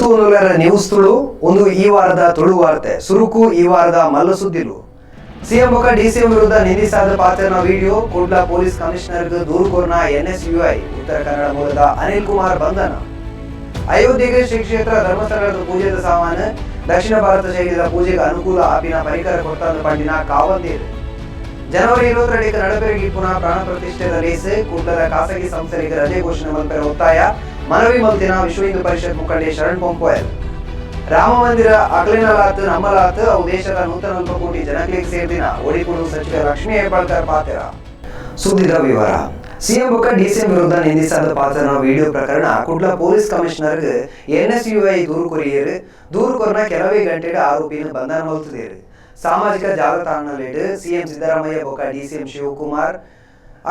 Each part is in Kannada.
ತೂನುಲರ ನ್ಯೂಸ್ ತುಳು ಒಂದು ಈ ವಾರದ ತುಳು ವಾರ್ತೆ, ಸುರುಕು ಈ ವಾರದ ಮಲ್ಲ ಸುದ್ದಿಲು ಸಿಎಂ ಬೊಕ ಡಿಸಿಎಂ ವಿರುದ್ಧ ನಿಂದಿಸಾದ ಪಾತ್ರನ ವಿಡಿಯೋ, ಕುಡ್ಲ ಪೊಲೀಸ್ ಕಮಿಷನರ್ಗೆ ದೂರು ಕೋರ್ನ ಎನ್ಎಸ್ಯುಐ, ಉತ್ತರ ಕನ್ನಡ ಮೂಲದ ಅನಿಲ್ ಕುಮಾರ್ ಬಂಧನ. ಅಯೋಧ್ಯೆಗೆ ಶ್ರೀ ಕ್ಷೇತ್ರ ಧರ್ಮಸ್ಥಳದ ಪೂಜೆದ ಸಾಮಾನು, ದಕ್ಷಿಣ ಭಾರತ ಶೈಲಿಯ ಪೂಜೆಗೆ ಅನುಕೂಲ ಆಪಿನ ಪರಿಕರ ಕೊಡ್ತಾ ಪಂಡಿನ ಕಾವಂದಿರು ಜನವರಿ ಇರುವತ್ತರಡಿಗೆ ನಡಬೇಕು ಪುನಃ ಪ್ರಾಣ ಪ್ರತಿಷ್ಠೆದ ರೇಸ್, ಕುಡ್ಲದ ಖಾಸಗಿ ಸಂಸ್ಥೆಗೆ ರಜೆ ಘೋಷಣೆ ಮಂತ್ರ ಒತ್ತಾಯ. ಮನವಿ ಮಲ್ತಿನ ವಿಶ್ವ ಹಿಂದೂ ಪರಿಷತ್ ಮುಖಂಡೆ ಶರಣ್ ಪೊಂಪೋಯಲ್ ರಾಮ ಮಂದಿರ ಅಗಲಿನಲಾತ್ ನಮ್ಮಲಾತ್, ಅವು ದೇಶದ ನೂತನ ಕೋಟಿ ಜನಕ್ಕೆ ಸೇರಿದಿನ. ಓಡಿಕೊಂಡು ಸಚಿವ ಲಕ್ಷ್ಮೀ ಹೆಬ್ಬಾಳ್ಕರ್ ಪಾತ್ರ. ಸುದ್ದಿದ ವಿವರ. ಸಿಎಂ ಬುಕ್ಕ ಡಿಸಿಎಂ ವಿರುದ್ಧ ನಿಂದಿಸಾದ ಪಾತ್ರನ ವಿಡಿಯೋ ಪ್ರಕರಣ. ಕುಡ್ಲ ಪೊಲೀಸ್ ಕಮಿಷನರ್ಗೆ ಎನ್ಎಸ್ಯುಐ ದೂರು ಕೊರಿಯರು. ದೂರು ಕೊರನ ಕೆಲವೇ ಗಂಟೆಡ ಆರೋಪಿನ ಬಂಧನ ಮಲ್ತಿದ್ದೇರು ಸಾಮಾಜಿಕ ಜಾಲತಾಣಲಿಡ್ ಸಿಎಂ ಸಿದ್ದರಾಮಯ್ಯ ಬೊಕ್ಕ ಡಿಸಿಎಂ ಶಿವಕುಮಾರ್.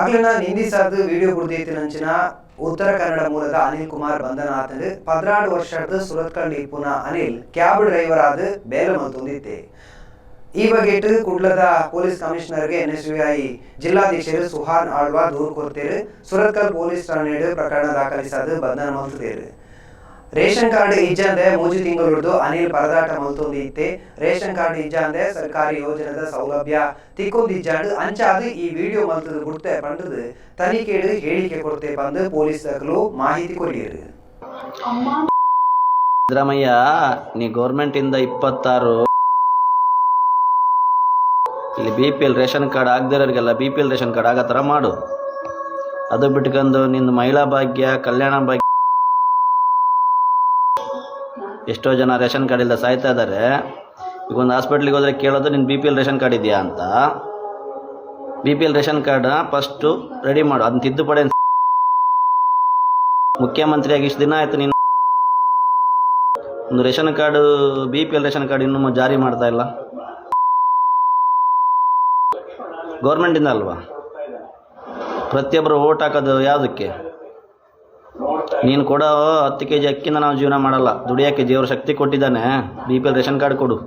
ಅಗ್ಲನ ನಿಂದಿಸಾದ ವಿಡಿಯೋ ಬುಡ್ದೈತಿನಂಚಿನ ಉತ್ತರ ಕನ್ನಡ ಮೂಲದ ಅನಿಲ್ ಕುಮಾರ್ பதினாறு ಪದ್ನಾಡು ವರ್ಷದ ಸುರತ್ಕಲ್ ಪುನ ಅನಿಲ್, ಕ್ಯಾಬ್ ಡ್ರೈವರ್ ಆದ ಬೇಲ ಮತ್ತೊಂದಿತ್ತೆ ಈ ಬಗ್ಗೆ ಕುಡ್ಲದ ಪೊಲೀಸ್ ಕಮಿಷನರ್ಗೆ ಎನ್ಎಸ್ಯುಐ ಜಿಲ್ಲಾಧೀಶರು ಸುಹಾನ್ ಆಳ್ವಾ ದೂರು ಕೊಡ್ತೀರಿ ಸುರತ್ಕಲ್ ಪೊಲೀಸ್ ಠಾಣೆ ಪ್ರಕರಣ ದಾಖಲಿಸಾದ ಬಂಧನ ಮಲ್ತದೇರು ರೇಷನ್ ಕಾರ್ಡ್ ಇಜ್ಜ ಅಂದ್ರೆ ಮೂಜು ತಿಂಗಳು ಅನಿಲ್ ಪರದಾಟ ಮಲ್ತೊಂದಿತ್ತೆ ರೇಷನ್ ಕಾರ್ಡ್ ಇಜ್ಜಂದೆ ಸರ್ಕಾರಿ ಯೋಜನೆದ ಸೌಲಭ್ಯ. ತಿಕ್ಕೊಂದಿಜ್ಜಾಂಡು ಅಂಚಾದು ಈ ವಿಡಿಯೋ ಮಲ್ತದ ಗುರ್ತೆ ಪಂಡದು ತನಿಖೆಡು ಹೇಳಿಕೆ ಕೊಡ್ತೆ ಬಂದು ಪೊಲೀಸರು ಮಾಹಿತಿ ಕೊಡಿಯರು ಸಿದ್ದರಾಮಯ್ಯ, ನೀ ಗೌರ್ಮೆಂಟಿಂದ ಇಪ್ಪತ್ತಾರು ಇಲ್ಲಿ B P L ration card ಆಗದಿರೋರಿಗೆಲ್ಲ B P L ration card ಆಗೋ ಥರ ಮಾಡು. ಅದು ಬಿಟ್ಕೊಂಡು ನಿಂದು ಮಹಿಳಾ ಭಾಗ್ಯ, ಕಲ್ಯಾಣ ಭಾಗ್ಯ ಎಷ್ಟೋ ಜನ ರೇಷನ್ ಕಾರ್ಡ್ ಇಲ್ಲ ಸಾಯ್ತಾ ಇದ್ದಾರೆ ಈಗ ಒಂದು ಹಾಸ್ಪಿಟ್ಲಿಗೆ ಹೋದರೆ ಕೇಳೋದು ನಿನ್ನ B P L ration card ಇದೆಯಾ ಅಂತ. B P L ration card first ready ಮಾಡು. ಅದನ್ನ ತಿದ್ದುಪಡಿ ಮುಖ್ಯಮಂತ್ರಿಯಾಗಿ ಇಷ್ಟು ದಿನ ಆಯಿತು ನೀನು. ಒಂದು ration card, B P L ration card ಇನ್ನೂ ಜಾರಿ ಮಾಡ್ತಾ ಇಲ್ಲ. ಗೌರ್ಮೆಂಟಿಂದ ಅಲ್ವಾ? ಪ್ರತಿಯೊಬ್ಬರು ಓಟ್ ಹಾಕೋದು ಯಾವುದಕ್ಕೆ? ನೀನು ಕೊಡೋ ಹತ್ತು ಕೆ ಜಿ ಅಕ್ಕಿಂದ ನಾವು ಜೀವನ ಮಾಡಲ್ಲ. ದುಡಿಯೋಕ್ಕೆ ದೇವ್ರ ಶಕ್ತಿ ಕೊಟ್ಟಿದ್ದಾನೆ. B P L ration card ಕೊಡು.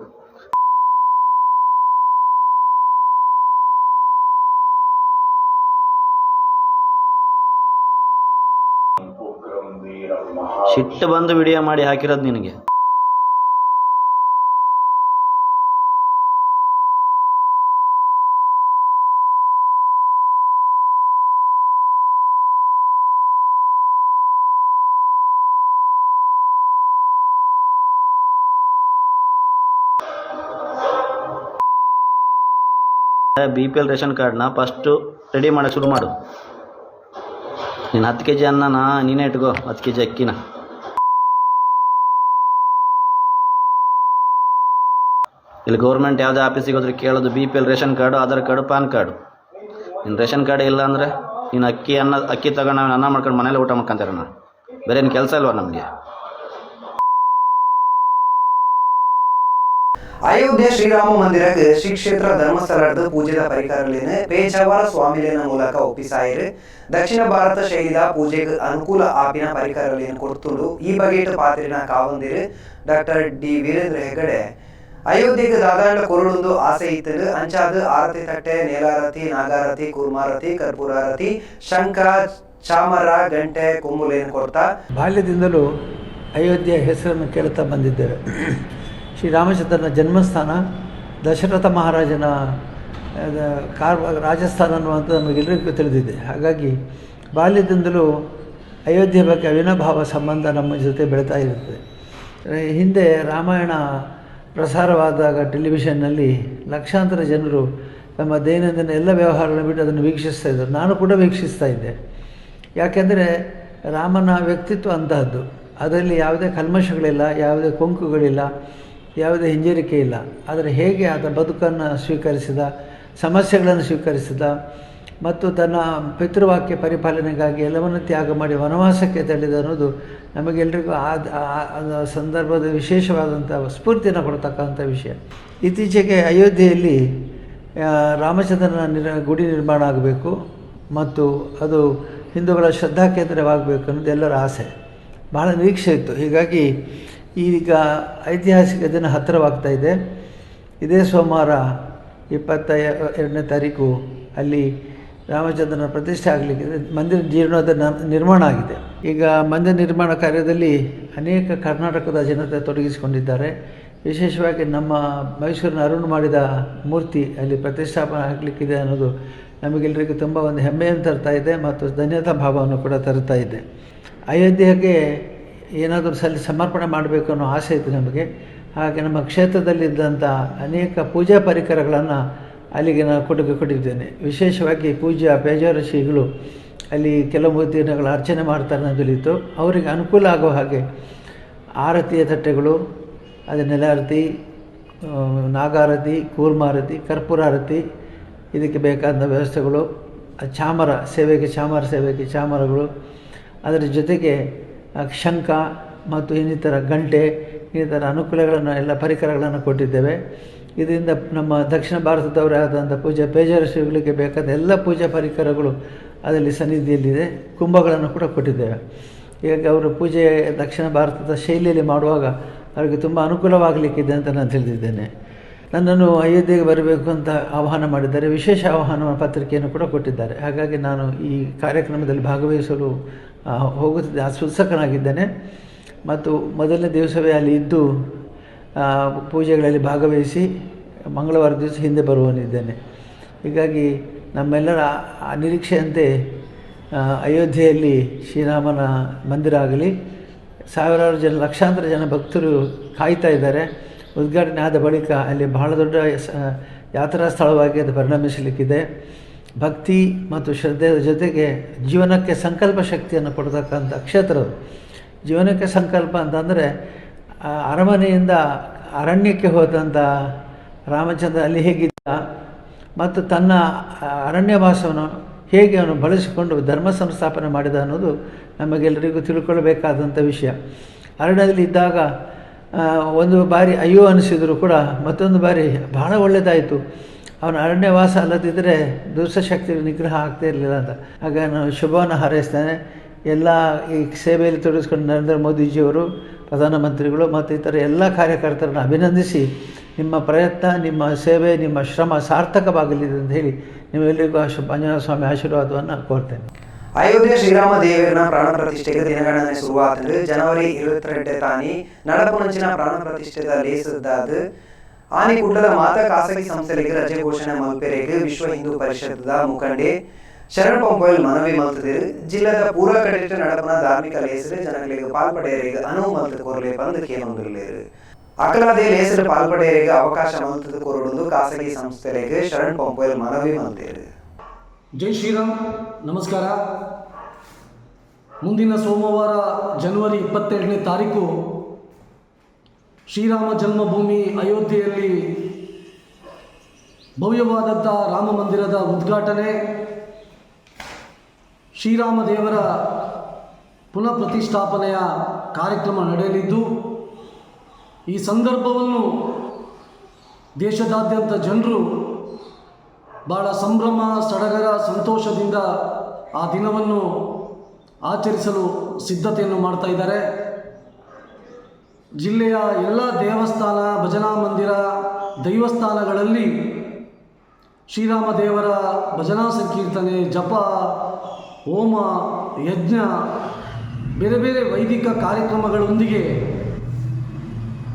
ಸಿಟ್ಟು ಬಂದು ವಿಡಿಯೋ ಮಾಡಿ ಹಾಕಿರೋದು ನಿನಗೆ. ಬಿ ಪಿ ಎಲ್ ರೇಷನ್ ಕಾರ್ಡ್ನ ಫಸ್ಟು ರೆಡಿ ಮಾಡೋಕ್ಕೆ ಶುರು ಮಾಡು. ನೀನು ಹತ್ತು ಕೆ ಜಿ ಅನ್ನನ, ನೀನೇ ಇಟ್ಕೋ ಹತ್ತು ಕೆ ಜಿ ಅಕ್ಕಿನ. ಇಲ್ಲಿ ಗೌರ್ಮೆಂಟ್ ಯಾವುದೇ ಆಫೀಸಿಗೆ ಹೋದ್ರೆ ಕೇಳೋದು B P L ration card Aadhaar card PAN card ನಿನ್ನ ರೇಷನ್ ಕಾರ್ಡ್ ಇಲ್ಲ ಅಂದರೆ ನೀನು ಅಕ್ಕಿ ಅನ್ನ, ಅಕ್ಕಿ ತಗೊಂಡು ಅನ್ನ ಮಾಡ್ಕೊಂಡು ಮನೇಲಿ ಊಟ ಮಾಡ್ಕೊಂತಾರೆ ನಾನು ಬೇರೆ ಏನು ಕೆಲಸ ಇಲ್ವಾ ನಮಗೆ? ಅಯೋಧ್ಯೆ ಶ್ರೀರಾಮ ಮಂದಿರಕ್ಕೆ ಶ್ರೀ ಕ್ಷೇತ್ರ ಧರ್ಮಸ್ಥಳದ ಪೂಜೆದ ಪರಿಕರಲೇನೆ ಪೇಜಾವರ ಸ್ವಾಮಿಲೇನ ಮೂಲಕ ಒಪ್ಪಿಸಾಯಿರು. ದಕ್ಷಿಣ ಭಾರತ ಶೈಲಿದ ಪೂಜೆಗೆ ಅನುಕೂಲ ಆಪಿನ ಪರಿಕರಲೇನು ಕೊಡ್ತುಂಡು. ಈ ಬಗೆಟ್ ಪಾತ್ರಿನ ಕಾವಂದಿರು ಡಾಕ್ಟರ್ ಡಿ ವೀರೇಂದ್ರ ಹೆಗಡೆ ಅಯೋಧ್ಯೆಗೆ ದಾದಾಂಡ ಕೊರಳೊಂದು ಆಸೆ ಇತ್ತು ಅಂಚಾದ ಆರತಿ ತಟ್ಟೆ, ನೇಲಾರತಿ, ನಾಗಾರತಿ, ಕೂರ್ಮಾರತಿ, ಕರ್ಪೂರಾರತಿ, ಶಂಖ, ಚಾಮರ, ಗಂಟೆ, ಕೊಂಬುಲೇನು ಕೊಡ್ತಾ. ಬಾಲ್ಯದಿಂದಲೂ ಅಯೋಧ್ಯೆ ಹೆಸರನ್ನು ಕೇಳ್ತಾ ಬಂದಿದ್ದೇವೆ. ಶ್ರೀರಾಮಚಂದ್ರನ ಜನ್ಮಸ್ಥಾನ, ದಶರಥ ಮಹಾರಾಜನ ಕಾರ್, ರಾಜಸ್ಥಾನ ಅನ್ನುವಂಥ ನಮಗೆಲ್ಲರಿಗೂ ತಿಳಿದಿದೆ. ಹಾಗಾಗಿ ಬಾಲ್ಯದಿಂದಲೂ ಅಯೋಧ್ಯೆ ಬಗ್ಗೆ ಅವಿನಾಭಾವ ಸಂಬಂಧ ನಮ್ಮ ಜೊತೆ ಬೆಳೀತಾ ಇರುತ್ತದೆ ಹಿಂದೆ ರಾಮಾಯಣ ಪ್ರಸಾರವಾದಾಗ ಟೆಲಿವಿಷನ್ನಲ್ಲಿ ಲಕ್ಷಾಂತರ ಜನರು ತಮ್ಮ ದೈನಂದಿನ ಎಲ್ಲ ವ್ಯವಹಾರಗಳನ್ನು ಬಿಟ್ಟು ಅದನ್ನು ವೀಕ್ಷಿಸ್ತಾ ಇದ್ದರು. ನಾನು ಕೂಡ ವೀಕ್ಷಿಸ್ತಾ ಇದ್ದೆ. ಯಾಕೆಂದರೆ ರಾಮನ ವ್ಯಕ್ತಿತ್ವ ಅಂತಹದ್ದು. ಅದರಲ್ಲಿ ಯಾವುದೇ ಕಲ್ಮಶಗಳಿಲ್ಲ, ಯಾವುದೇ ಕೊಂಕುಗಳಿಲ್ಲ. ಯಾವುದೇ ಹಿಂಜರಿಕೆ ಇಲ್ಲ. ಆದರೆ ಹೇಗೆ ಆತ ಬದುಕನ್ನು ಸ್ವೀಕರಿಸಿದ, ಸಮಸ್ಯೆಗಳನ್ನು ಸ್ವೀಕರಿಸಿದ, ಮತ್ತು ತನ್ನ ಪಿತೃವಾಕ್ಯ ಪರಿಪಾಲನೆಗಾಗಿ ಎಲ್ಲವನ್ನು ತ್ಯಾಗ ಮಾಡಿ ವನವಾಸಕ್ಕೆ ತೆರಳಿದ ಅನ್ನೋದು ನಮಗೆಲ್ಲರಿಗೂ ಆ ಸಂದರ್ಭದ ವಿಶೇಷವಾದಂಥ ಸ್ಫೂರ್ತಿಯನ್ನು ಕೊಡ್ತಕ್ಕಂಥ ವಿಷಯ. ಇತ್ತೀಚೆಗೆ ಅಯೋಧ್ಯೆಯಲ್ಲಿ ರಾಮಚಂದ್ರನ ನಿರ್ ಗುಡಿ ನಿರ್ಮಾಣ ಆಗಬೇಕು ಮತ್ತು ಅದು ಹಿಂದೂಗಳ ಶ್ರದ್ಧಾ ಕೇಂದ್ರವಾಗಬೇಕು ಅನ್ನೋದು ಎಲ್ಲರ ಆಸೆ. ಬಹಳ ನಿರೀಕ್ಷೆ ಇತ್ತು. ಹೀಗಾಗಿ ಈಗ ಐತಿಹಾಸಿಕ ದಿನ ಹತ್ತಿರವಾಗ್ತಾ ಇದೆ. ಇದೇ ಸೋಮವಾರ ಇಪ್ಪತ್ತ ಎರಡನೇ ತಾರೀಕು ಅಲ್ಲಿ ರಾಮಚಂದ್ರನ ಪ್ರತಿಷ್ಠೆ ಆಗಲಿಕ್ಕೆ ಮಂದಿರ ಜೀರ್ಣೋದ್ಧಾರ ನಿರ್ಮಾಣ ಆಗಿದೆ. ಈಗ ಮಂದಿರ ನಿರ್ಮಾಣ ಕಾರ್ಯದಲ್ಲಿ ಅನೇಕ ಕರ್ನಾಟಕದ ಜನತೆ ತೊಡಗಿಸಿಕೊಂಡಿದ್ದಾರೆ. ವಿಶೇಷವಾಗಿ ನಮ್ಮ ಮೈಸೂರಿನ ಅರುಣ್ ಮಾಡಿದ ಮೂರ್ತಿ ಅಲ್ಲಿ ಪ್ರತಿಷ್ಠಾಪನೆ ಆಗಲಿಕ್ಕಿದೆ ಅನ್ನೋದು ನಮಗೆಲ್ಲರಿಗೂ ತುಂಬ ಒಂದು ಹೆಮ್ಮೆಯನ್ನು ತರ್ತಾ ಇದೆ ಮತ್ತು ಧನ್ಯತಾ ಭಾವವನ್ನು ಕೂಡ ತರ್ತಾ ಇದೆ. ಅಯೋಧ್ಯೆಗೆ ಏನಾದರೂ ಸಲ್ಲಿ ಸಮರ್ಪಣೆ ಮಾಡಬೇಕು ಅನ್ನೋ ಆಸೆ ಇತ್ತು ನಮಗೆ. ಹಾಗೆ ನಮ್ಮ ಕ್ಷೇತ್ರದಲ್ಲಿದ್ದಂಥ ಅನೇಕ ಪೂಜಾ ಪರಿಕರಗಳನ್ನು ಅಲ್ಲಿಗೆ ನಾನು ಕೊಡುಗೆ ಕೊಟ್ಟಿದ್ದೇನೆ. ವಿಶೇಷವಾಗಿ ಪೂಜಾ ಪೇಜಾರ ಶ್ರೀಗಳು ಅಲ್ಲಿ ಕೆಲವು ದಿನಗಳ ಅರ್ಚನೆ ಮಾಡ್ತಾರೆ ಅನ್ನೋ ತಿಳಿಯಿತು. ಅವರಿಗೆ ಅನುಕೂಲ ಆಗೋ ಹಾಗೆ ಆರತಿಯ ತಟ್ಟೆಗಳು, ಅದೇ ನೆಲಾರತಿ ನಾಗಾರತಿ, ಕೂರ್ಮಾರತಿ, ಕರ್ಪೂರಾರತಿ, ಇದಕ್ಕೆ ಬೇಕಾದ ವ್ಯವಸ್ಥೆಗಳು, ಚಾಮರ ಸೇವೆಗೆ ಚಾಮರ ಸೇವೆಗೆ ಚಾಮರಗಳು, ಅದರ ಜೊತೆಗೆ ಶಂಖ ಮತ್ತು ಇನ್ನಿತರ ಗಂಟೆ, ಇನ್ನಿತರ ಅನುಕೂಲಗಳನ್ನು, ಎಲ್ಲ ಪರಿಕರಗಳನ್ನು ಕೊಟ್ಟಿದ್ದೇವೆ. ಇದರಿಂದ ನಮ್ಮ ದಕ್ಷಿಣ ಭಾರತದವರೇ ಆದಂಥ ಪೂಜಾ ಪೇಜರಶಿಗಳಿಗೆ ಬೇಕಾದ ಎಲ್ಲ ಪೂಜಾ ಪರಿಕರಗಳು ಅದರಲ್ಲಿ ಸನ್ನಿಧಿಯಲ್ಲಿದೆ, ಕುಂಭಗಳನ್ನು ಕೂಡ ಕೊಟ್ಟಿದ್ದೇವೆ. ಹೀಗಾಗಿ ಅವರು ಪೂಜೆ ದಕ್ಷಿಣ ಭಾರತದ ಶೈಲಿಯಲ್ಲಿ ಮಾಡುವಾಗ ಅವರಿಗೆ ತುಂಬ ಅನುಕೂಲವಾಗಲಿಕ್ಕಿದೆ ಅಂತ ನಾನು ತಿಳಿದಿದ್ದೇನೆ. ನನ್ನನ್ನು ಅಯೋಧ್ಯೆಗೆ ಬರಬೇಕು ಅಂತ ಆಹ್ವಾನ ಮಾಡಿದ್ದಾರೆ. ವಿಶೇಷ ಆಹ್ವಾನ ಪತ್ರಿಕೆಯನ್ನು ಕೂಡ ಕೊಟ್ಟಿದ್ದಾರೆ. ಹಾಗಾಗಿ ನಾನು ಈ ಕಾರ್ಯಕ್ರಮದಲ್ಲಿ ಭಾಗವಹಿಸಲು ಹೋಗುತ್ತಿದ್ದೆ, ಆ ಉತ್ಸುಕನಾಗಿದ್ದೇನೆ ಮತ್ತು ಮೊದಲನೇ ದಿವಸವೇ ಅಲ್ಲಿ ಇದ್ದು ಪೂಜೆಗಳಲ್ಲಿ ಭಾಗವಹಿಸಿ, ಮಂಗಳವಾರ ದಿವಸ ಹಿಂದೆ ಬರುವನಿದ್ದೇನೆ ಹೀಗಾಗಿ ನಮ್ಮೆಲ್ಲರ ನಿರೀಕ್ಷೆಯಂತೆ ಅಯೋಧ್ಯೆಯಲ್ಲಿ ಶ್ರೀರಾಮನ ಮಂದಿರ ಆಗಲಿ, ಸಾವಿರಾರು ಜನ, ಲಕ್ಷಾಂತರ ಜನ ಭಕ್ತರು ಕಾಯ್ತಾ ಇದ್ದಾರೆ. ಉದ್ಘಾಟನೆ ಆದ ಬಳಿಕ ಅಲ್ಲಿ ಬಹಳ ದೊಡ್ಡ ಯಾತ್ರಾ ಸ್ಥಳವಾಗಿ ಅದು ಪರಿಣಮಿಸಲಿಕ್ಕಿದೆ. ಭಕ್ತಿ ಮತ್ತು ಶ್ರದ್ಧೆಯ ಜೊತೆಗೆ ಜೀವನಕ್ಕೆ ಸಂಕಲ್ಪ ಶಕ್ತಿಯನ್ನು ಕೊಡ್ತಕ್ಕಂಥ ಕ್ಷೇತ್ರ ಅದು. ಜೀವನಕ್ಕೆ ಸಂಕಲ್ಪ ಅಂತಂದರೆ ಅರಮನೆಯಿಂದ ಅರಣ್ಯಕ್ಕೆ ಹೋದಂಥ ರಾಮಚಂದ್ರ ಅಲ್ಲಿ ಹೇಗಿದ್ದ ಮತ್ತು ತನ್ನ ಅರಣ್ಯ ಅರಣ್ಯವಾಸವನ್ನು ಹೇಗೆ ಅವನು ಬಳಸಿಕೊಂಡು ಧರ್ಮ ಸಂಸ್ಥಾಪನೆ ಮಾಡಿದ ಅನ್ನೋದು ನಮಗೆಲ್ಲರಿಗೂ ತಿಳ್ಕೊಳ್ಬೇಕಾದಂಥ ವಿಷಯ ಅರಣ್ಯದಲ್ಲಿ ಇದ್ದಾಗ ಒಂದು ಬಾರಿ ಅಯ್ಯೋ ಅನಿಸಿದರೂ ಕೂಡ ಮತ್ತೊಂದು ಬಾರಿ ಬಹಳ ಒಳ್ಳೆಯದಾಯಿತು ಅವನ ಅರಣ್ಯವಾಸ ಅಲ್ಲದಿದ್ದರೆ ದುಷ್ಟಶಕ್ತಿಯ ನಿಗ್ರಹ ಆಗ್ತಾ ಇರಲಿಲ್ಲ ಅಂತ. ಆಗ ನಾನು ಶುಭವನ್ನು ಹಾರೈಸ್ತೇನೆ. ಎಲ್ಲ ಈ ಸೇವೆಯಲ್ಲಿ ತೊಡಗಿಸ್ಕೊಂಡು ನರೇಂದ್ರ ಮೋದಿಜಿಯವರು, ಪ್ರಧಾನಮಂತ್ರಿಗಳು ಮತ್ತು ಇತರ ಎಲ್ಲ ಕಾರ್ಯಕರ್ತರನ್ನು ಅಭಿನಂದಿಸಿ ನಿಮ್ಮ ಪ್ರಯತ್ನ, ನಿಮ್ಮ ಸೇವೆ, ನಿಮ್ಮ ಶ್ರಮ ಸಾರ್ಥಕವಾಗಲಿದೆ ಅಂತ ಹೇಳಿ ನಿಮ್ಮೆಲ್ಲರಿಗೂ ಆ ಆಂಜನೇಯ ಸ್ವಾಮಿ ಆಶೀರ್ವಾದವನ್ನು ಕೋರ್ತೇನೆ. ಅಯೋಧ್ಯೆ ಶ್ರೀರಾಮ ದೇವಿಯ ಪ್ರಾಣ பிரதிஷ்டைக்கு ದಿನಗಳನ್ನು சுருவாத்து ಜನವರಿ இருபத்தி ತಾನಿ தானி ಪ್ರಾಣ நச்சின பிராண ಆನೆಗುಡ್ಡದ ಮಾತಾ ಖಾಸಗಿ ಸಂಸ್ಥೆಗಳಿಗೆ ರಜೆ ಘೋಷಣೆ ಮಲ್ಪೆರೆಗೆ ವಿಶ್ವ ಹಿಂದೂ ಪರಿಷತ್ದ ಮುಖಂಡೆ ಶರಣ್ ಪಂಪೋಯಲ್ ಮನವಿ ಮಲ್ತದೆ. ಜಿಲ್ಲಾದ ಪೂರ ಕಡೆಟ್ಟು ನಡಪನ ಧಾರ್ಮಿಕ ಲೇಸರು ಜನಗಳಿಗೆ ಪಾಲ್ಪಡೆಯರಿಗೆ ಅನುವು ಮಲ್ತದ ಕೋರಲೆ ಬಂದು ಕೇಳೊಂದಿರಲೇರು ಅಕಲದೇ ಲೇಸರು ಪಾಲ್ಪಡೆಯರಿಗೆ ಅವಕಾಶ ಮಲ್ತದ ಕೋರಡೊಂದು ಖಾಸಗಿ ಸಂಸ್ಥೆಗಳಿಗೆ ಶರಣ್ ಪಂಪೋಯಲ್ ಮನವಿ ಮಲ್ತೇರು ಜೈ ಶ್ರೀರಾಮ್. ನಮಸ್ಕಾರ. ಮುಂದಿನ ಸೋಮವಾರ ಜನವರಿ ಇಪ್ಪತ್ತೆರಡನೇ ತಾರೀಕು ಶ್ರೀರಾಮ ಜನ್ಮಭೂಮಿ ಅಯೋಧ್ಯೆಯಲ್ಲಿ ಭವ್ಯವಾದಂಥ ರಾಮ ಮಂದಿರದ ಉದ್ಘಾಟನೆ ಶ್ರೀರಾಮ ದೇವರ ಪುನಃ ಪ್ರತಿಷ್ಠಾಪನೆಯ ಕಾರ್ಯಕ್ರಮ ನಡೆಯಲಿದ್ದು, ಈ ಸಂದರ್ಭವನ್ನು ದೇಶದಾದ್ಯಂತ ಜನರು ಭಾಳ ಸಂಭ್ರಮ, ಸಡಗರ, ಸಂತೋಷದಿಂದ ಆ ದಿನವನ್ನು ಆಚರಿಸಲು ಸಿದ್ಧತೆಯನ್ನು ಮಾಡ್ತಾ ಇದ್ದಾರೆ. ಜಿಲ್ಲೆಯ ಎಲ್ಲ ದೇವಸ್ಥಾನ, ಭಜನಾ ಮಂದಿರ, ದೈವಸ್ಥಾನಗಳಲ್ಲಿ ಶ್ರೀರಾಮ ದೇವರ ಭಜನಾ ಸಂಕೀರ್ತನೆ, ಜಪ, ಹೋಮ, ಯಜ್ಞ, ಬೇರೆ ಬೇರೆ ವೈದಿಕ ಕಾರ್ಯಕ್ರಮಗಳೊಂದಿಗೆ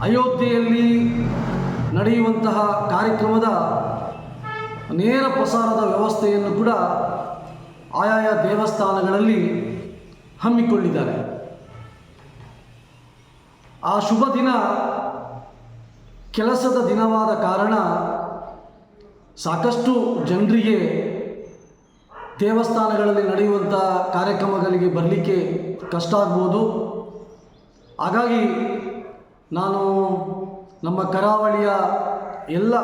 ಅಯೋಧ್ಯೆಯಲ್ಲಿ ನಡೆಯುವಂತಹ ಕಾರ್ಯಕ್ರಮದ ನೇರ ಪ್ರಸಾರದ ವ್ಯವಸ್ಥೆಯನ್ನು ಕೂಡ ಆಯಾಯ ದೇವಸ್ಥಾನಗಳಲ್ಲಿ ಹಮ್ಮಿಕೊಂಡಿದ್ದಾರೆ. ಆ ಶುಭ ದಿನ ಕೆಲಸದ ದಿನವಾದ ಕಾರಣ ಸಾಕಷ್ಟು ಜನರಿಗೆ ದೇವಸ್ಥಾನಗಳಲ್ಲಿ ನಡೆಯುವಂಥ ಕಾರ್ಯಕ್ರಮಗಳಿಗೆ ಬರಲಿಕ್ಕೆ ಕಷ್ಟ ಆಗ್ಬೋದು. ಹಾಗಾಗಿ ನಾನು ನಮ್ಮ ಕರಾವಳಿಯ ಎಲ್ಲ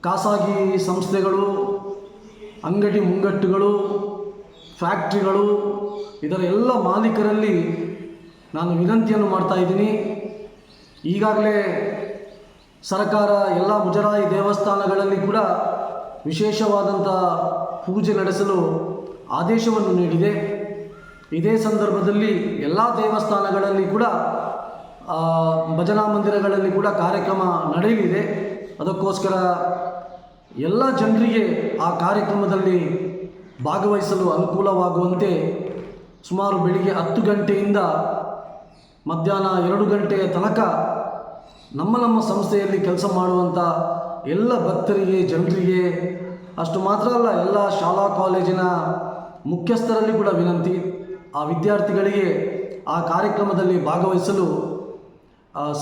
ಖಾಸಗಿ ಸಂಸ್ಥೆಗಳು, ಅಂಗಡಿ ಮುಂಗಟ್ಟುಗಳು, ಫ್ಯಾಕ್ಟ್ರಿಗಳು, ಇದರ ಎಲ್ಲ ಮಾಲೀಕರಲ್ಲಿ ನಾನು ವಿನಂತಿಯನ್ನು ಮಾಡ್ತಾ ಇದ್ದೀನಿ. ಈಗಾಗಲೇ ಸರ್ಕಾರ ಎಲ್ಲ ಮುಜರಾಯಿ ದೇವಸ್ಥಾನಗಳಲ್ಲಿ ಕೂಡ ವಿಶೇಷವಾದಂಥ ಪೂಜೆ ನಡೆಸಲು ಆದೇಶವನ್ನು ನೀಡಿದೆ. ಇದೇ ಸಂದರ್ಭದಲ್ಲಿ ಎಲ್ಲ ದೇವಸ್ಥಾನಗಳಲ್ಲಿ ಕೂಡ ಭಜನಾ ಮಂದಿರಗಳಲ್ಲಿ ಕೂಡ ಕಾರ್ಯಕ್ರಮ ನಡೆಯಲಿದೆ. ಅದಕ್ಕೋಸ್ಕರ ಎಲ್ಲ ಜನರಿಗೆ ಆ ಕಾರ್ಯಕ್ರಮದಲ್ಲಿ ಭಾಗವಹಿಸಲು ಅನುಕೂಲವಾಗುವಂತೆ ಸುಮಾರು ಬೆಳಿಗ್ಗೆ ಹತ್ತು ಗಂಟೆಯಿಂದ ಮಧ್ಯಾಹ್ನ ಎರಡು ಗಂಟೆಯ ತನಕ ನಮ್ಮ ನಮ್ಮ ಸಂಸ್ಥೆಯಲ್ಲಿ ಕೆಲಸ ಮಾಡುವಂಥ ಎಲ್ಲ ಭಕ್ತರಿಗೆ, ಜನರಿಗೆ ಅಷ್ಟು ಮಾತ್ರ ಅಲ್ಲ, ಎಲ್ಲ ಶಾಲಾ ಕಾಲೇಜಿನ ಮುಖ್ಯಸ್ಥರಲ್ಲಿ ಕೂಡ ವಿನಂತಿ. ಆ ವಿದ್ಯಾರ್ಥಿಗಳಿಗೆ ಆ ಕಾರ್ಯಕ್ರಮದಲ್ಲಿ ಭಾಗವಹಿಸಲು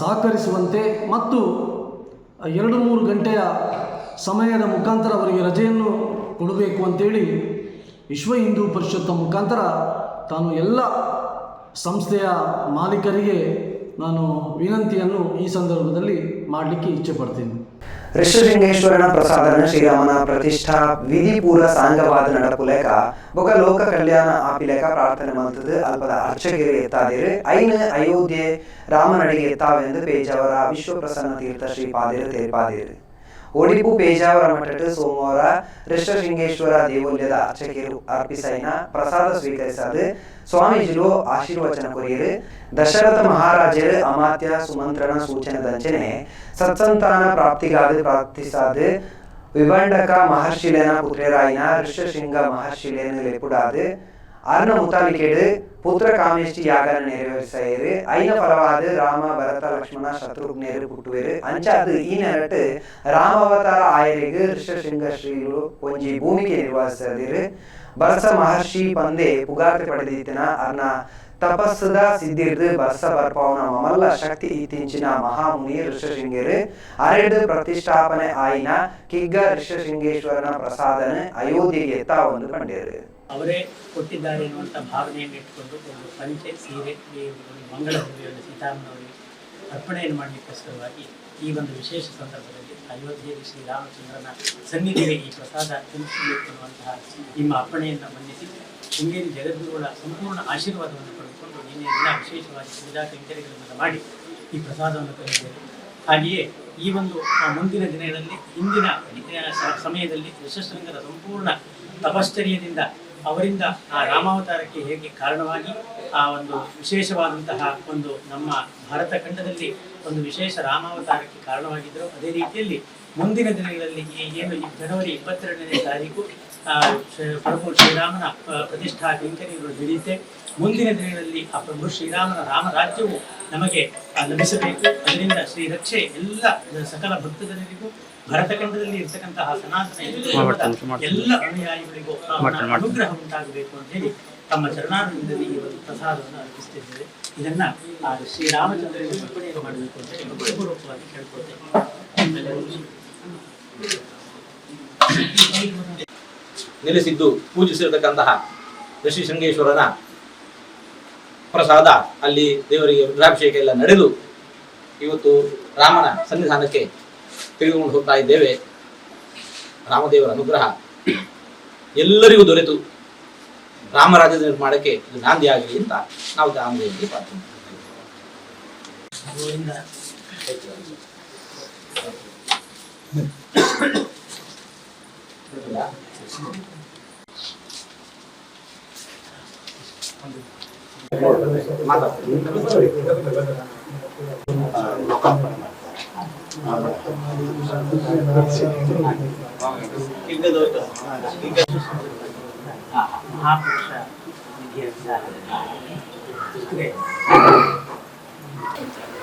ಸಹಕರಿಸುವಂತೆ ಮತ್ತು ಎರಡು ಮೂರು ಗಂಟೆಯ ಸಮಯದ ಮುಖಾಂತರ ಅವರಿಗೆ ರಜೆಯನ್ನು ಕೊಡಬೇಕು ಅಂತೇಳಿ ವಿಶ್ವ ಹಿಂದೂ ಪರಿಷತ್ತ ಮುಖಾಂತರ ತಾನು ಎಲ್ಲ ಸಂಸ್ಥೆಯ ಮಾಲೀಕರಿಗೆ ನಾನು ವಿನಂತಿಯನ್ನು ಈ ಸಂದರ್ಭದಲ್ಲಿ ಮಾಡಲಿಕ್ಕೆ ಇಚ್ಛೆ ಪಡ್ತೀನಿ. ಋಷಿಲಿಂಗೇಶ್ವರನ ಪ್ರಸಾದನ ಶ್ರೀರಾಮನ ಪ್ರತಿಷ್ಠಾ ವಿಧಿಪೂರ್ವ ಸಾಂಗವಾದ ನಡಪುಲೇಕ ಬೊಕ ಲೋಕ ಕಲ್ಯಾಣ ಆಪಿಲೇಕ ಪ್ರಾರ್ಥನೆ ಮಾಡ್ತದೆ ಅಲ್ಪದ ಅರ್ಚಕರು ಎತ್ತಾದಿರು, ಐನ ಅಯೋಧ್ಯೆ ರಾಮನಡಿಗೆ ಎತ್ತಾವೆಂದು ಪೇಜವರ ವಿಶ್ವ ಪ್ರಸನ್ನ ತೀರ್ಥ ಶ್ರೀಪಾದಿರು ತೇರ್ಪಾದಿರು. ಒಡಿಪು ಪೇಜಾವರ ಮಠದ ಸೋಮವಾರ ಋಷಶೃಂಗೇಶ್ವರ ದೇವಾಲಯದ ಅರ್ಚಕರು ಅರ್ಪಿಸೈನ ಪ್ರಸಾದ ಸ್ವೀಕರಿಸದು ಸ್ವಾಮೀಜಿಗಳು ಆಶೀರ್ವಚನ ಕೊರಿಯರು. ದಶರಥ ಮಹಾರಾಜರು ಅಮಾತ್ಯ ಸುಮಂತ್ರನ ಸೂಚನೆದಂಚನೆ ಸತ್ಸಂತಾನ ಪ್ರಾಪ್ತಿಗಾದ ಪ್ರಾರ್ಥಿಸಾದ. ವಿಭಂಡಕ ಮಹರ್ಷಿಲೇನ ಪುತ್ರರಾಯಿನ ಋಷಶೃಂಗ ಮಹರ್ಷಿಲೇನ ಲೆಪುಡಾದು. ಅರ್ಣ ಮುತಾಲಿಕೇಡು ಪುತ್ರ ಕಾಮೇಷ್ಟಿ ಯಾಗನ ನೆರವೇರಿಸೈರು ಐನ ಫಲವಾದ ರಾಮ ಭರತ ಲಕ್ಷ್ಮಣ ಶತ್ರುಘ್ನೇರು ಪುಟ್ಟುವೇರು ಅಂಚಾದು ಈ ನೆರಟು ರಾಮಾವತಾರ ಆಯರಿಗೆ ಋಷಶೃಂಗ ಶ್ರೀಗಳು ಒಂಜಿ ಭೂಮಿಗೆ ನಿರ್ವಹಿಸದಿರು ಬರ್ಸ ಮಹರ್ಷಿ ಪಂದೆ ಪುಗಾರ್ತೆ ಪಡೆದಿತ್ತಿನ ಅರ್ನ ತಪಸ್ಸದ ಸಿದ್ಧಿರ್ದು ಬರ್ಸ ಬರ್ಪವನ ಮಮಲ್ಲ ಶಕ್ತಿ ಇತ್ತೀಂಚಿನ ಮಹಾಮುನಿ ಋಷಶೃಂಗೇರು ಅರೆಡು ಪ್ರತಿಷ್ಠಾಪನೆ ಆಯಿನ ಕಿಗ್ಗ ಋಷಶೃಂಗೇಶ್ವರನ ಪ್ರಸಾದನ ಅಯೋಧ್ಯೆಗೆ ತಾ ಒಂದು ಕಂಡಿರು. ಅವರೇ ಕೊಟ್ಟಿದ್ದಾರೆ ಎನ್ನುವಂಥ ಭಾವನೆಯನ್ನು ಇಟ್ಕೊಂಡು ಒಂದು ಪಂಚೆ ಸೀರೆ ಮಂಗಳ ಮಾಡಿ ಸೀತಾರಾಮನವರಿಗೆ ಅರ್ಪಣೆಯನ್ನು ಮಾಡಲಿಕ್ಕೋಸ್ಕರವಾಗಿ ಈ ಒಂದು ವಿಶೇಷ ಸಂದರ್ಭದಲ್ಲಿ ಅಯೋಧ್ಯೆಯಲ್ಲಿ ಶ್ರೀರಾಮಚಂದ್ರನ ಸನ್ನಿಧಿಗೆ ಈ ಪ್ರಸಾದ ತಲುಪಿಸಬೇಕು ಅನ್ನುವಂತಹ ನಿಮ್ಮ ಅರ್ಪಣೆಯನ್ನು ಮನ್ನಿಸಿ, ಶೃಂಗೇರಿ ಜಗದ್ಗುರುಗಳ ಸಂಪೂರ್ಣ ಆಶೀರ್ವಾದವನ್ನು ನಿನ್ನೆ ದಿನ ವಿಶೇಷವಾಗಿ ಪೂಜಾ ಕೈಂಕರ್ಯಗಳನ್ನು ಮಾಡಿ ಈ ಪ್ರಸಾದವನ್ನು ಕರೆದಿದ್ದೇವೆ ಹಾಗೆಯೇ ಈ ಒಂದು ಮುಂದಿನ ದಿನಗಳಲ್ಲಿ, ಹಿಂದಿನ ಸಮಯದಲ್ಲಿ ಯಶಸ್ಸಂಗದ ಸಂಪೂರ್ಣ ತಪಶ್ಚರ್ಯದಿಂದ ಅವರಿಂದ ಆ ರಾಮಾವತಾರಕ್ಕೆ ಹೇಗೆ ಕಾರಣವಾಗಿ ಆ ಒಂದು ವಿಶೇಷವಾದಂತಹ ಒಂದು ನಮ್ಮ ಭಾರತ ಖಂಡದಲ್ಲಿ ಒಂದು ವಿಶೇಷ ರಾಮಾವತಾರಕ್ಕೆ ಕಾರಣವಾಗಿದ್ದರು, ಅದೇ ರೀತಿಯಲ್ಲಿ ಮುಂದಿನ ದಿನಗಳಲ್ಲಿ ಈ ಏನು ಈ ಜನವರಿ ಇಪ್ಪತ್ತೆರಡನೇ ತಾರೀಕು ಪ್ರಭು ಶ್ರೀರಾಮನ ಪ್ರತಿಷ್ಠಾ ಕೈಂಕರ್ಯಗಳು ನಡೆಯುತ್ತೆ ಮುಂದಿನ ದಿನಗಳಲ್ಲಿ ಆ ಪ್ರಭು ಶ್ರೀರಾಮನ ರಾಮರಾಜ್ಯವು ನಮಗೆ ಲಭಿಸಬೇಕು. ಅದರಿಂದ ಶ್ರೀ ರಕ್ಷೆ ಎಲ್ಲ ಸಕಲ ಭಕ್ತಜನರಿಗೂ ಭರತಖಂಡದಲ್ಲಿ ಇರ್ತಕ್ಕಂತಹ ಸನಾತನ ಎಲ್ಲ ಅನುಯಾಯಿಗಳಿಗೂ ಅನುಗ್ರಹ ಉಂಟಾಗಬೇಕು ಅಂತ ಹೇಳಿ ತಮ್ಮ ಚರಣಾರ್ಥದಲ್ಲಿ ಈ ಒಂದು ಪ್ರಸಾದವನ್ನು ಅರ್ಪಿಸುತ್ತಿದ್ದೇವೆ ಇದನ್ನ ಆ ಶ್ರೀರಾಮಚಂದ್ರನಿಗೆ ಅರ್ಪಣೆ ಮಾಡಬೇಕು ಅಂತ ಹೇಳಿ ಭಕ್ತಿಪೂರ್ವಕವಾಗಿ ಕೇಳ್ಕೊಳ್ತೇವೆ ನೆಲೆಸಿದ್ದು ಪೂಜಿಸಿರತಕ್ಕಂತಹ ಋಷಿ ಶೃಂಗೇಶ್ವರನ ಪ್ರಸಾದ, ಅಲ್ಲಿ ದೇವರಿಗೆ ರುದ್ರಾಭಿಷೇಕ ಎಲ್ಲ ನಡೆದು ಇವತ್ತು ರಾಮನ ಸನ್ನಿಧಾನಕ್ಕೆ ತೆಗೆದುಕೊಂಡು ಹೋಗ್ತಾ ಇದ್ದೇವೆ ರಾಮದೇವರ ಅನುಗ್ರಹ ಎಲ್ಲರಿಗೂ ದೊರೆತು ರಾಮರಾಜ ನಿರ್ಮಾಣಕ್ಕೆ ಇದು ನಾಂದಿ ಆಗಲಿ ಅಂತ ನಾವು ರಾಮದೇವರಿಗೆ ಪ್ರಾರ್ಥನೆ ಮಾಡ್ತೇವೆ.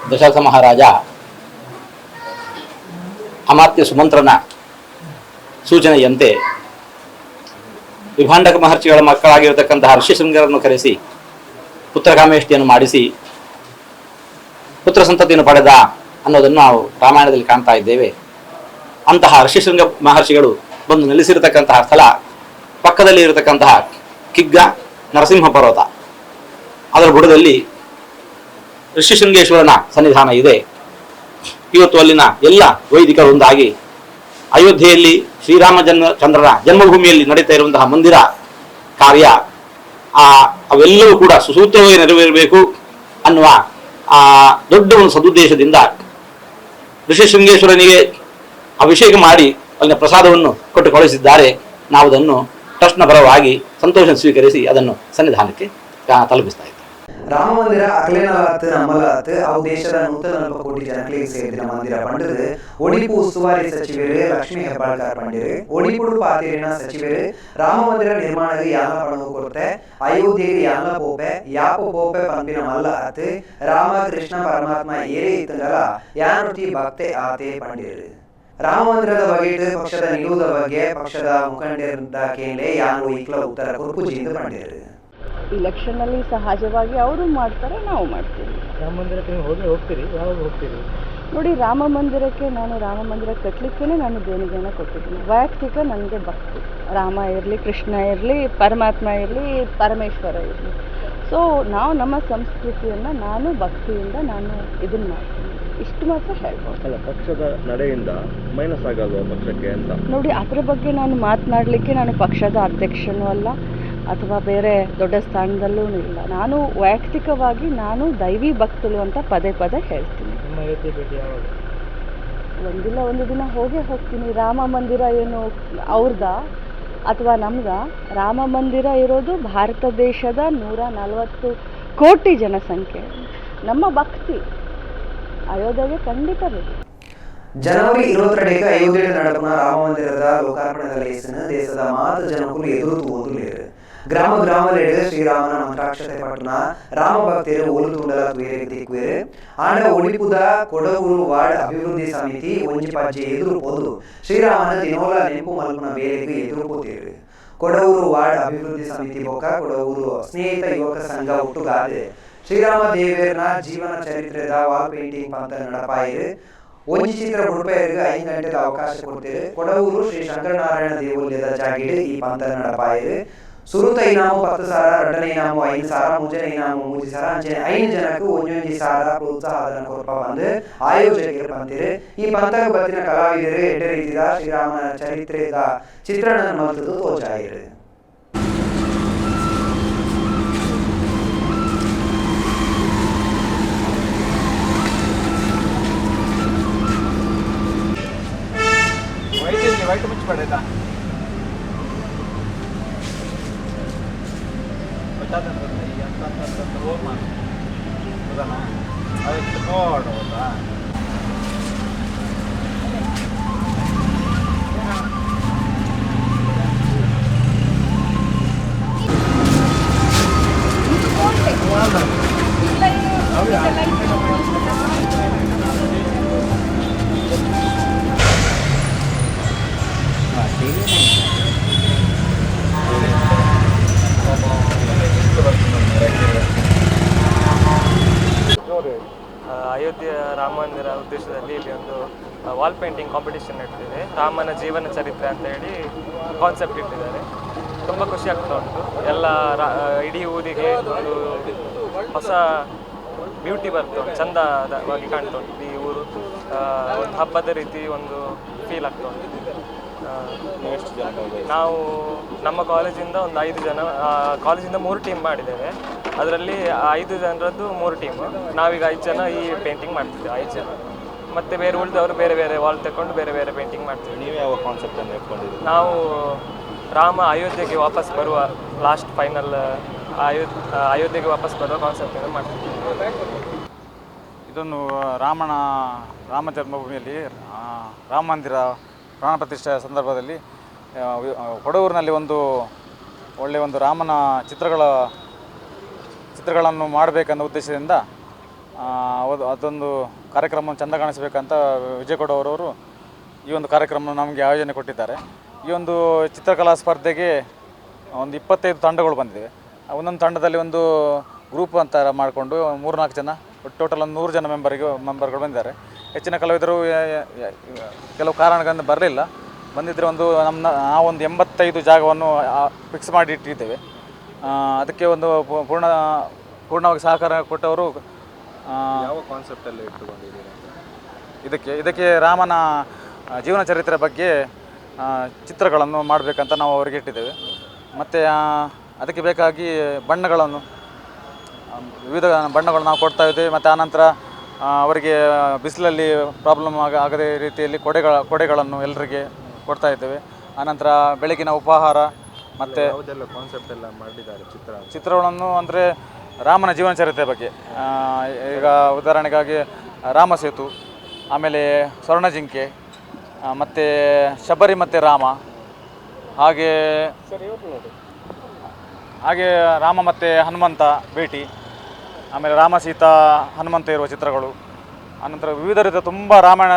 ದಶರಥ ಮಹಾರಾಜ ಅಮಾತ್ಯ ಸುಮಂತ್ರನ ಸೂಚನೆಯಂತೆ ವಿಭಾಂಡಕ ಮಹರ್ಷಿಗಳ ಮಕ್ಕಳಾಗಿರತಕ್ಕಂತಹ ಋಷಿಶೃಂಗರನ್ನು ಕರೆಸಿ ಪುತ್ರಕಾಮೇಷ್ಟಿಯನ್ನು ಮಾಡಿಸಿ ಪುತ್ರ ಸಂತತಿಯನ್ನು ಪಡೆದ ಅನ್ನೋದನ್ನು ನಾವು ರಾಮಾಯಣದಲ್ಲಿ ಕಾಣ್ತಾ ಇದ್ದೇವೆ. ಅಂತಹ ಋಷಿಶೃಂಗ ಮಹರ್ಷಿಗಳು ಬಂದು ನೆಲೆಸಿರತಕ್ಕಂತಹ ಸ್ಥಳ, ಪಕ್ಕದಲ್ಲಿ ಇರತಕ್ಕಂತಹ ಕಿಗ್ಗ, ನರಸಿಂಹ ಪರ್ವತ. ಅದರ ಬುಡದಲ್ಲಿ ಋಷಿಶೃಂಗೇಶ್ವರನ ಸನ್ನಿಧಾನ ಇದೆ. ಇವತ್ತು ಅಲ್ಲಿನ ಎಲ್ಲ ವೈದಿಕರು ಒಂದಾಗಿ ಅಯೋಧ್ಯೆಯಲ್ಲಿ ಶ್ರೀರಾಮ ಜನ್ಮ ಚಂದ್ರನ ಜನ್ಮಭೂಮಿಯಲ್ಲಿ ನಡೀತಾ ಇರುವಂತಹ ಮಂದಿರ ಕಾರ್ಯ ಆ, ಅವೆಲ್ಲವೂ ಕೂಡ ಸುಸೂತ್ರವಾಗಿ ನೆರವೇರಬೇಕು ಅನ್ನುವ, ಆ, ದೊಡ್ಡ ಒಂದು ಸದುದ್ದೇಶದಿಂದ ಋಷಿಶೃಂಗೇಶ್ವರನಿಗೆ ಅಭಿಷೇಕ ಮಾಡಿ ಅಲ್ಲಿನ ಪ್ರಸಾದವನ್ನು ಕೊಟ್ಟು ಕಳುಹಿಸಿದ್ದಾರೆ. ನಾವು ಅದನ್ನು ಟ್ರಸ್ಟ್ನ ಪರವಾಗಿ ಸಂತೋಷ ಸ್ವೀಕರಿಸಿ ಅದನ್ನು ಸನ್ನಿಧಾನಕ್ಕೆ ತಲುಪಿಸ್ತಾ ರಾಮ ಮಂದಿರ ಅಕ್ಲೇನಲಾತ್ ನಮ್ಮಲಾತ್ ಅವು ದೇಶದ ನೂತನ ನಲವತ್ತು ಕೋಟಿ ಜನಗಳಿಗೆ ಸೇರಿದ ಮಂದಿರ ಪಂಡದು ಒಡಿಪು ಉಸ್ತುವಾರಿ ಸಚಿವರು ಲಕ್ಷ್ಮೀ ಹೆಬ್ಬಾಳ್ಕರ್ ಪಂಡಿರು ಒಡಿಪುಡು ಪಾತಿರಿನ ಸಚಿವರು ರಾಮ ಮಂದಿರ ನಿರ್ಮಾಣಕ್ಕೆ ಯಾನ ಪಣವು ಕೊರತೆ ಅಯೋಧ್ಯೆಗೆ ಯಾನ ಪೋಪೆ ಯಾಪ ಪೋಪೆ ಪಂಪಿನ ಮಲ್ಲ ಆತ್ ರಾಮ ಕೃಷ್ಣ ಪರಮಾತ್ಮ ಏರೇ ಇತ್ತಂಗಲ ಯಾನೊಟ್ಟಿ ಭಕ್ತೆ ಆತೆ ಪಂಡಿರು ರಾಮ ಮಂದಿರದ ಬಗ್ಗೆ ಪಕ್ಷದ ನಿಲುವುದ ಬಗ್ಗೆ ಪಕ್ಷದ ಮುಖಂಡರಿಂದ ಕೇಳಿ ಯಾನು ಇಕ್ಲ ಉತ್ತರ ಕುರುಪುಜಿಯಿಂದ ಪಂಡಿರು ಇಲೆಕ್ಷನ್ನಲ್ಲಿ ಸಹಜವಾಗಿ ಅವರು ಮಾಡ್ತಾರೆ ನಾವು ಮಾಡ್ತೀವಿ. ರಾಮ ಮಂದಿರಕ್ಕೆ ನೀವು ಹೋಗಿ ಹೋಗ್ತೀರಿ ಯಾವಾಗ ಹೋಗ್ತೀರಿ? ನೋಡಿ ರಾಮ ಮಂದಿರಕ್ಕೆ ನಾನು ರಾಮ ಮಂದಿರ ಕಟ್ಟಲಿಕ್ಕೇ ನಾನು ದೇಣಿಗೆನ ಕೊಟ್ಟಿದ್ದೀನಿ. ವೈಯಕ್ತಿಕ ನನಗೆ ಭಕ್ತಿ. ರಾಮ ಇರಲಿ ಕೃಷ್ಣ ಇರಲಿ ಪರಮಾತ್ಮ ಇರಲಿ ಪರಮೇಶ್ವರ ಇರಲಿ. ಸೊ ನಾವು ನಮ್ಮ ಸಂಸ್ಕೃತಿಯನ್ನು ನಾನು ಭಕ್ತಿಯಿಂದ ನಾನು ಇದನ್ನು ಮಾಡ್ತೀನಿ. ಇಷ್ಟು ಮಾತ್ರ ಹೇಳ್ಬೋದು. ಅಲ್ಲ ಪಕ್ಷದ ನಡೆಯಿಂದ ಮೈನಸ್ ಆಗಲ್ವಾ ಪಕ್ಷಕ್ಕೆ ಅಂತ? ನೋಡಿ ಅದ್ರ ಬಗ್ಗೆ ನಾನು ಮಾತನಾಡಲಿಕ್ಕೆ ನಾನು ಪಕ್ಷದ ಅಧ್ಯಕ್ಷನೂ ಅಲ್ಲ. ಅಥವಾ ಬೇರೆ ದೊಡ್ಡ ಸ್ಥಾನದಲ್ಲೂ ಇಲ್ಲ. ನಾನು ವೈಯಕ್ತಿಕವಾಗಿ ನಾನು ದೈವಿ ಭಕ್ತಳು ಅಂತ ಪದೇ ಪದೇ ಹೇಳ್ತೀನಿ. ಒಂದಿಲ್ಲ ಒಂದು ದಿನ ಹೋಗೇ ಹೋಗ್ತೀನಿ. ರಾಮ ಮಂದಿರ ಏನು ಅವ್ರದ ಅಥವಾ ನಮ್ಗ ರಾಮ ಮಂದಿರ ಇರೋದು ಭಾರತ ದೇಶದ ನೂರ ನಲವತ್ತು ಕೋಟಿ ಜನಸಂಖ್ಯೆ. ನಮ್ಮ ಭಕ್ತಿ ಅಯೋಧ್ಯೆಗೆ ಖಂಡಿತ ಬೇಕು. ಜನವರಿ இருபத்தி அயோத்தியில் ನಡೆದ ರಾಮ ಮಂದಿರದ ಲೋಕಾರ್ಪಣೆ ದೇಶದ ಮಾತು ಜನಗಳು ಎದುರು ஒதுலேரு ತೂಂದುಲೇರು ಗ್ರಾಮ ಗ್ರಾಮಲೆಡೆ ಶ್ರೀರಾಮನ ಮಂತ್ರಾಕ್ಷತೆ ಪಟ್ಟಣ ರಾಮ ಭಕ್ತರು ಓಲು ತುಂಡಲ ತುಯರೆ ದಿಕ್ವೇರು ಆಂಡ ಒಳಿಪುದ ಕೊಡಗೂರು ವಾರ್ಡ್ ಅಭಿವೃದ್ಧಿ ಸಮಿತಿ ಒಂಜಿ ಪಜ್ಜೆ ಎದುರು ಪೋದು ಶ್ರೀರಾಮನ ದಿನೋಲ ನೆಂಪು ಮಲ್ಪನ ಬೇಲೆಗೆ ಎದುರು ಪೋತೇರು ಕೊಡಗೂರು ವಾರ್ಡ್ ಅಭಿವೃದ್ಧಿ ಸಮಿತಿ ಬೊಕ್ಕ ಕೊಡಗೂರು ಸ್ನೇಹಿತ ಯುವಕ ಸಂಘ ಒಟ್ಟುಗಾದೆ ಶ್ರೀರಾಮ ದೇವೇರ್ನ ಜೀವನ ಚರಿತ್ರೆದ ವಾಲ್ ಪೇಂಟಿಂಗ್ ಪಂತ ನಡಪಾಯಿರು ಒಂಜಿ ಚಿತ್ರ ಮುಡುಪೈರಿಗೆ ಐದು ಗಂಟೆದ ಅವಕಾಶ ಕೊಡ್ತೀರಿ ಕೊಡಗೂರು ಶ್ರೀ ಶಂಕರನಾರಾಯಣ ದೇವಾಲಯದ ಜಾಗಿಡು ಈ ಪಂತ ನಡಪಾಯಿರು ಸುರುತ ಇನಾಮು ಪತ್ತು ಸಾರ ರಡ್ಡನ ಇನಾಮು ಐದು ಸಾರ ಮುಂಜಾನೆ ಇನಾಮು ಮೂಜಿ ಸಾರ ಅಂಚೆ ಐದು ಜನಕ್ಕೂ ಒಂದೊಂದು ಸಾರ ಪ್ರೋತ್ಸಾಹನ ಕೊರಪ ಬಂದು ಆಯೋಜಕರು ಬಂದಿರು ಈ ಪಂತಕ ಬತ್ತಿನ ಕಲಾವಿದರು ಎಡ್ಡೆ ರೀತಿದ ಶ್ರೀರಾಮನ ಚರಿತ್ರೆದ ಚಿತ್ರಣ ಮಲ್ತದು ತೋಚಾಯಿರು It's hard. ಕಾನ್ಸೆಪ್ಟ್ ಇಟ್ಟಿದ್ದಾರೆ. ತುಂಬ ಖುಷಿ ಆಗ್ತಾ ಉಂಟು. ಎಲ್ಲ ಇಡೀ ಊರಿಗೆ ಒಂದು ಹೊಸ ಬ್ಯೂಟಿ ಬರ್ತಾ ಉಂಟು ಚಂದವಾಗಿ ಕಾಣ್ತಾ ಉಂಟು ಈ ಊರು. ಒಂದು ಹಬ್ಬದ ರೀತಿ ಒಂದು ಫೀಲ್ ಆಗ್ತಾ ಉಂಟು. ನಾವು ನಮ್ಮ ಕಾಲೇಜಿಂದ ಒಂದು ಐದು ಜನ ಕಾಲೇಜಿಂದ ಮೂರು ಟೀಮ್ ಮಾಡಿದ್ದೇವೆ. ಅದರಲ್ಲಿ ಐದು ಜನರದ್ದು ಮೂರು ಟೀಮ್ ನಾವೀಗ ಐದು ಜನ ಈ ಪೇಂಟಿಂಗ್ ಮಾಡ್ತಿದ್ದೇವೆ, ಐದು ಜನ. ಮತ್ತೆ ಬೇರೆ ಉಳಿದವರು ಬೇರೆ ಬೇರೆ ವಾಲ್ ತಗೊಂಡು ಬೇರೆ ಬೇರೆ ಪೇಂಟಿಂಗ್ ಮಾಡ್ತೀವಿ. ನೀವು ಯಾವ ಕಾನ್ಸೆಪ್ಟ್ ಅನ್ನು ಇಟ್ಕೊಂಡಿದ್ದೀರಿ ನಾವು ರಾಮ ಅಯೋಧ್ಯೆಗೆ ವಾಪಸ್ ಬರುವ ಲಾಸ್ಟ್ ಫೈನಲ್ ಅಯೋ ಅಯೋಧ್ಯೆಗೆ ವಾಪಸ್ ಬರುವ ಕಾನ್ಸೆಪ್ಟ್ ಮಾಡ್ತೀವಿ. ಇದನ್ನು ರಾಮನ ರಾಮ ಜನ್ಮಭೂಮಿಯಲ್ಲಿ ರಾಮ ಮಂದಿರ ಪ್ರಾಣ ಪ್ರತಿಷ್ಠೆ ಸಂದರ್ಭದಲ್ಲಿ ಕೊಡೂರಿನಲ್ಲಿ ಒಂದು ಒಳ್ಳೆಯ ಒಂದು ರಾಮನ ಚಿತ್ರಗಳ ಚಿತ್ರಗಳನ್ನು ಮಾಡಬೇಕನ್ನೋ ಉದ್ದೇಶದಿಂದ ಅದು ಅದೊಂದು ಕಾರ್ಯಕ್ರಮವನ್ನು ಚಂದ ಕಾಣಿಸಬೇಕಂತ ವಿಜಯಗೌಡ ಅವರವರು ಈ ಒಂದು ಕಾರ್ಯಕ್ರಮ ನಮಗೆ ಆಯೋಜನೆ ಕೊಟ್ಟಿದ್ದಾರೆ. ಈ ಒಂದು ಚಿತ್ರಕಲಾ ಸ್ಪರ್ಧೆಗೆ ಒಂದು ಇಪ್ಪತ್ತೈದು ತಂಡಗಳು ಬಂದಿವೆ. ಆ ಒಂದೊಂದು ತಂಡದಲ್ಲಿ ಒಂದು ಗ್ರೂಪ್ ಅಂತ ಮಾಡಿಕೊಂಡು ಮೂರ್ನಾಲ್ಕು ಜನ ಟೋಟಲ್ ಒಂದು ನೂರು ಜನ ಮೆಂಬರಿಗೆ ಮೆಂಬರ್ಗಳು ಬಂದಿದ್ದಾರೆ. ಹೆಚ್ಚಿನ ಕಲಾವಿದರು ಕೆಲವು ಕಾರಣಗಳಿಂದ ಬರಲಿಲ್ಲ. ಬಂದಿದ್ದರೆ ಒಂದು ನಮ್ಮ ಒಂದು ಎಂಬತ್ತೈದು ಜಾಗವನ್ನು ಫಿಕ್ಸ್ ಮಾಡಿ ಇಟ್ಟಿದ್ದೇವೆ. ಅದಕ್ಕೆ ಒಂದು ಪೂರ್ಣ ಪೂರ್ಣವಾಗಿ ಸಹಕಾರ ಕೊಟ್ಟವರು ಆ, ಯಾವ ಕಾನ್ಸೆಪ್ಟಲ್ಲಿ ಇಟ್ಟುಕೊಂಡಿದ್ದೀರಿ ಇದಕ್ಕೆ ಇದಕ್ಕೆ ರಾಮನ ಜೀವನ ಚರಿತ್ರೆ ಬಗ್ಗೆ ಆ, ಚಿತ್ರಗಳನ್ನು ಮಾಡಬೇಕಂತ ನಾವು ಅವರಿಗೆ ಇಟ್ಟಿದ್ದೇವೆ. ಮತ್ತು ಅದಕ್ಕೆ ಬೇಕಾಗಿ ಬಣ್ಣಗಳನ್ನು ಆ, ವಿವಿಧ ಬಣ್ಣಗಳು ನಾವು ಕೊಡ್ತಾ ಇದ್ದೇವೆ. ಮತ್ತು ಆನಂತರ ಆ, ಅವರಿಗೆ ಬಿಸಿಲಲ್ಲಿ ಪ್ರಾಬ್ಲಮ್ ಆಗ ಆಗದೇ ರೀತಿಯಲ್ಲಿ ಕೊಡೆಗಳ ಕೊಡೆಗಳನ್ನು ಎಲ್ಲರಿಗೆ ಕೊಡ್ತಾ ಇದ್ದೇವೆ. ಆನಂತರ ಬೆಳಗಿನ ಉಪಹಾರ ಮತ್ತು ಯಾವುದೆಲ್ಲ ಕಾನ್ಸೆಪ್ಟ್ ಎಲ್ಲ ಮಾಡಿದ್ದಾರೆ ಚಿತ್ರ? ಚಿತ್ರಗಳನ್ನು ಅಂದರೆ ರಾಮನ ಜೀವನ ಚರಿತ್ರೆ ಬಗ್ಗೆ. ಈಗ ಉದಾಹರಣೆಗಾಗಿ ರಾಮ ಸೇತು, ಆಮೇಲೆ ಸ್ವರ್ಣ ಜಿಂಕೆ ಮತ್ತು ಶಬರಿ ಮತ್ತು ರಾಮ, ಹಾಗೆ ಹಾಗೆ ರಾಮ ಮತ್ತು ಹನುಮಂತ ಭೇಟಿ, ಆಮೇಲೆ ರಾಮ ಸೀತಾ ಹನುಮಂತ ಇರುವ ಚಿತ್ರಗಳು ಅನಂತರ ವಿವಿಧ ರೀತಿಯ ತುಂಬ ರಾಮಾಯಣ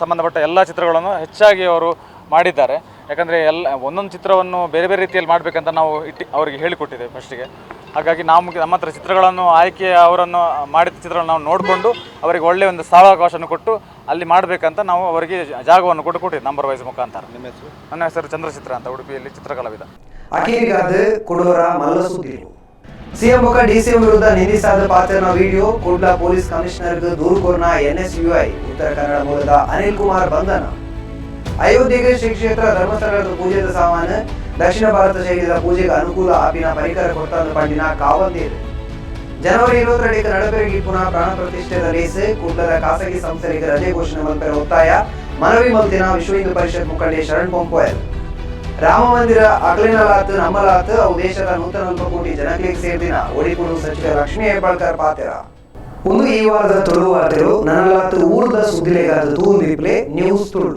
ಸಂಬಂಧಪಟ್ಟ ಎಲ್ಲ ಚಿತ್ರಗಳನ್ನು ಹೆಚ್ಚಾಗಿ ಅವರು ಮಾಡಿದ್ದಾರೆ. ಯಾಕಂದರೆ ಎಲ್ಲ ಒಂದೊಂದು ಚಿತ್ರವನ್ನು ಬೇರೆ ಬೇರೆ ರೀತಿಯಲ್ಲಿ ಮಾಡಬೇಕಂತ ನಾವು ಇಟ್ಟು ಅವರಿಗೆ ಹೇಳಿಕೊಟ್ಟಿದ್ದೇವೆ ಫಸ್ಟಿಗೆ ಹಾಗಾಗಿ ನಾವು ನಮ್ಮ ಹತ್ರ ಚಿತ್ರಗಳನ್ನು ಆಯ್ಕೆ ಅವರನ್ನು ಮಾಡಿದ ಚಿತ್ರಗಳನ್ನು ನಾವು ನೋಡಿಕೊಂಡು ಅವರಿಗೆ ಒಳ್ಳೆಯ ಒಂದು ಸ್ಥಳಾವಕಾಶವನ್ನು ಕೊಟ್ಟು ಅಲ್ಲಿ ಮಾಡಬೇಕಂತ ನಾವು ಅವರಿಗೆ ಜಾಗವನ್ನು ಕೊಟ್ಟು ಕೊಟ್ಟಿದ್ದೆ ನಂಬರ್ ವೈಸ್ ಮುಖಾಂತರ. ನಿಮ್ಮ ಹೆಸರು? ನನ್ನ ಹೆಸರು ಚಂದ್ರಚಿತ್ರ ಅಂತ ಉಡುಪಿಯಲ್ಲಿ ಚಿತ್ರಕಲಾವಿದ. ಅಖೀರಿಗಾದ ಕೊಡೋರ ಮಲ್ಲ ಸುದ್ದಿರು ಸಿಎಂ ಮುಖ ಡಿಸಿಎಂ ವಿರುದ್ಧ ನಿಂದಿಸಾದ ಪಾತ್ರನ ವಿಡಿಯೋ ಕುಡ್ಲ ಪೊಲೀಸ್ ಕಮಿಷನರ್ ದೂರು ಕೋರ್ನ ಎನ್ಎಸ್ಯುಐ ಉತ್ತರ ಕನ್ನಡ ಮೂಲದ ಅನಿಲ್ ಕುಮಾರ್ ಬಂಧನ. ಅಯೋಧ್ಯೆಗೆ ಶ್ರೀ ಕ್ಷೇತ್ರ ಧರ್ಮಸ್ಥಳದ ಪೂಜೆದ ಸಾಮಾನು ದಕ್ಷಿಣ ಭಾರತ ಶೈಲಿಯ ಪೂಜೆಗೆ ಅನುಕೂಲ ಆಪಿನ ಪರಿಕರ ಕೊಡ್ತಾ ಪಂಡಿನ ಕಾವಂದೇರು ಜನವರಿ ಇರುವತ್ತರಡಿಗೆ ನಡಬೆರಗಿ ಪುನಃ ಪ್ರಾಣ ಪ್ರತಿಷ್ಠೆದ ರೇಸ್ ಕೂಡಲ ಖಾಸಗಿ ಸಂಸ್ಥೆಗೆ ರಜೆ ಘೋಷಣೆ ಮಲ್ಪರ ಒತ್ತಾಯ. ಮನವಿ ಮಲ್ತಿನ ವಿಶ್ವ ಹಿಂದೂ ಪರಿಷತ್ ಮುಖಂಡ ಶರಣ್ ಪೊಂಪೋಯಲ್ ರಾಮ ಮಂದಿರ ಅಗಲಿನಲಾತ್ ನಮ್ಮಲಾತ್, ಅವು ದೇಶದ ನೂತನ ಕೋಟಿ ಜನಗಳಿಗೆ ಸೇರಿದಿನ ಒಡಿಪುರು ಸಚಿವ ಲಕ್ಷ್ಮೀ ಹೆಬ್ಬಾಳ್ಕರ್ ಪಾತ್ರ. ಒಂದು ಈ ವಾರದ ತುಳು ವಾರ್ತೆಗಳು, ನನ್ನಲಾತ್ ಊರ್ದ ಸುದ್ದಿಲೆಗಾದ ತೂಂದಿಪ್ಲೆ ನ್ಯೂಸ್ ತುಳು